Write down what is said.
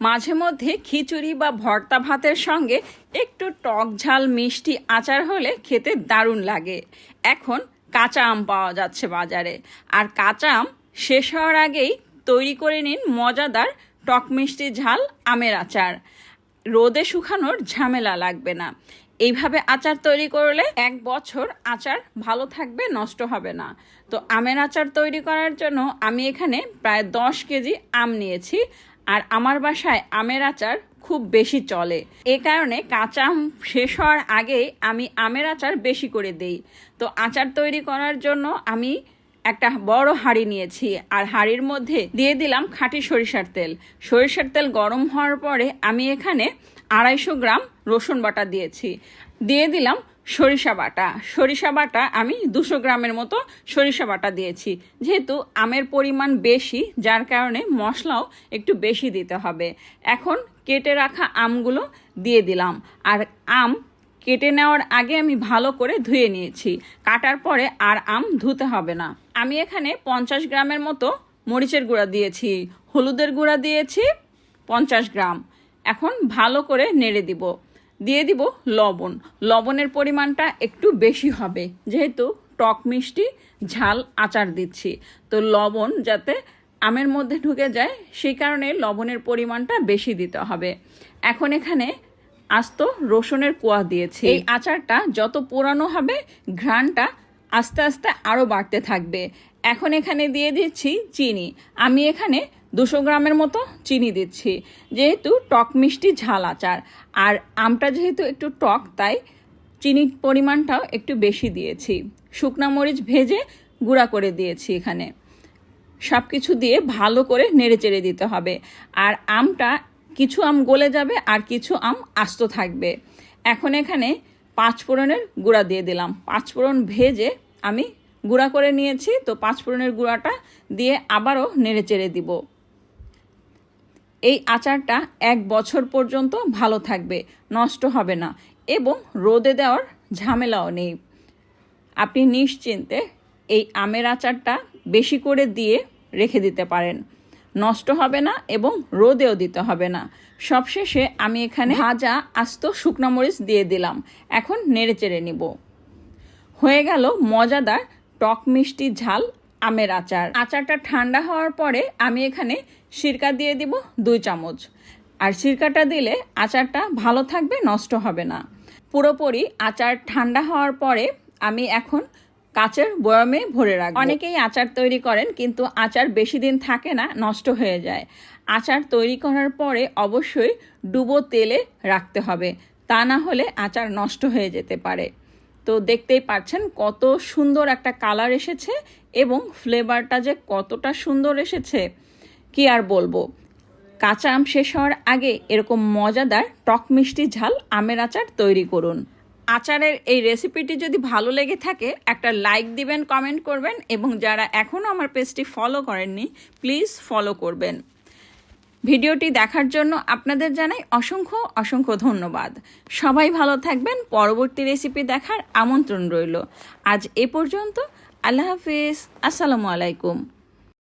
মাঝে মধ্যে খিচুড়ি বা ভর্তা ভাতের সঙ্গে একটু টক ঝাল মিষ্টি আচার হলে খেতে দারুণ লাগে। এখন কাঁচা আম পাওয়া যাচ্ছে বাজারে। আর কাঁচা আম শেষ হওয়ার আগেই তৈরি করে নিন মজাদার টক মিষ্টি ঝাল আমের আচার। রোদে শুকানোর ঝামেলা লাগবে না। এইভাবে আচার তৈরি করলে এক বছর আচার ভালো থাকবে, নষ্ট হবে না। তো আমের আচার তৈরি করার জন্য আমি এখানে প্রায় দশ কেজি আম নিয়েছি। আর আমার বাসায় আমের আচার খুব বেশি চলে। এ কারণে কাঁচা আম শেষ হওয়ার আগেই আমি আমের আচার বেশি করে দেই। তো আচার তৈরি করার জন্য আমি একটা বড় হাঁড়ি নিয়েছি আর হাঁড়ির মধ্যে দিয়ে দিলাম খাঁটি সরিষার তেল। সরিষার তেল গরম হওয়ার পরে আমি এখানে আড়াইশো গ্রাম রসুন বাটা দিয়েছি। দিয়ে দিলাম সরিষা বাটা। সরিষা বাটা আমি দুশো গ্রামের মতো সরিষা বাটা দিয়েছি। যেহেতু আমের পরিমাণ বেশি, যার কারণে মশলাও একটু বেশি দিতে হবে। এখন কেটে রাখা আমগুলো দিয়ে দিলাম। আর আম কেটে নেওয়ার আগে আমি ভালো করে ধুয়ে নিয়েছি। কাটার পরে আর আম ধুতে হবে না। আমি এখানে পঞ্চাশ গ্রামের মতো মরিচের গুঁড়া দিয়েছি। হলুদের গুঁড়া দিয়েছি পঞ্চাশ গ্রাম। এখন ভালো করে নেড়ে দিব। দিয়ে দিব লবণ। লবণের পরিমাণটা একটু বেশি হবে। যেহেতু টক মিষ্টি, ঝাল আচার দিচ্ছি। তো লবণ যাতে আমের মধ্যে ঢুকে যায়, সেই কারণে লবণের পরিমাণটা বেশি দিতে হবে। এখন এখানে আস্ত রসুনের কোয়া দিয়েছি। এই আচারটা যত পুরানো হবে, ঘ্রাণটা আস্তে আস্তে আরও বাড়তে থাকবে। এখন এখানে দিয়ে দিচ্ছি চিনি। আমি এখানে দুশো গ্রামের মতো চিনি দিচ্ছি। যেহেতু টক মিষ্টি ঝাল আচার। আর আমটা যেহেতু একটু টক, তাই চিনির পরিমাণটাও একটু বেশি দিয়েছি। শুকনা মরিচ ভেজে গুঁড়া করে দিয়েছি এখানে। সব কিছু দিয়ে ভালো করে নেড়ে চেড়ে দিতে হবে। আর আমটা কিছু আম গলে যাবে আর কিছু আম আস্ত থাকবে। এখন এখানে পাঁচ ফোড়নের গুঁড়া দিয়ে দিলাম। পাঁচ ফোড়ন ভেজে আমি গুঁড়া করে নিয়েছি, তো পাঁচ ফোড়নের গুঁড়াটা দিয়ে আবারও নেড়ে চেড়ে দিব। এই আচারটা এক বছর পর্যন্ত ভালো থাকবে, নষ্ট হবে না এবং রোদে দেওয়ার ঝামেলাও নেই। আপনি নিশ্চিন্তে এই আমের আচারটা বেশি করে দিয়ে রেখে দিতে পারেন। নষ্ট হবে না এবং রোদেও দিতে হবে না। সবশেষে আমি এখানে ভাজা আস্ত শুকনা মরিচ দিয়ে দিলাম। এখন নেড়ে চেড়ে নিব। হয়ে গেল মজাদার টক মিষ্টি ঝাল আমের আচার। আচারটা ঠান্ডা হওয়ার পরে আমি এখানে সিরকা দিয়ে দিব দুই চামচ। আর সিরকাটা দিলে আচারটা ভালো থাকবে, নষ্ট হবে না। পুরোপুরি আচার ঠান্ডা হওয়ার পরে আমি এখন কাচের বয়ামে ভরে রাখব। অনেকেই আচার তৈরি করেন, কিন্তু আচার বেশি দিন থাকে না, নষ্ট হয়ে যায়। আচার তৈরি করার পরে অবশ্যই ডুবো তেলে রাখতে হবে। তা না হলে আচার নষ্ট হয়ে যেতে পারে। তো দেখতেই পাচ্ছেন কত সুন্দর একটা কালার এসেছে এবং ফ্লেভারটা যে কতটা সুন্দর এসেছে, কি আর বলব? কাঁচা আম শেষ হওয়ার আগে এরকম মজাদার টক মিষ্টি ঝাল আমের আচার তৈরি করুন। আচারের এই রেসিপিটি যদি ভালো লেগে থাকে, একটা লাইক দিবেন, কমেন্ট করবেন এবং যারা এখনও আমার পেজটি ফলো করেননি, প্লিজ ফলো করবেন। ভিডিওটি দেখার জন্য আপনাদের জানাই অসংখ্য অসংখ্য ধন্যবাদ। সবাই ভালো থাকবেন, পরবর্তী রেসিপি দেখার আমন্ত্রণ রইল। আজ এ পর্যন্ত, আল্লাহ হাফিজ, আসসালামু আলাইকুম।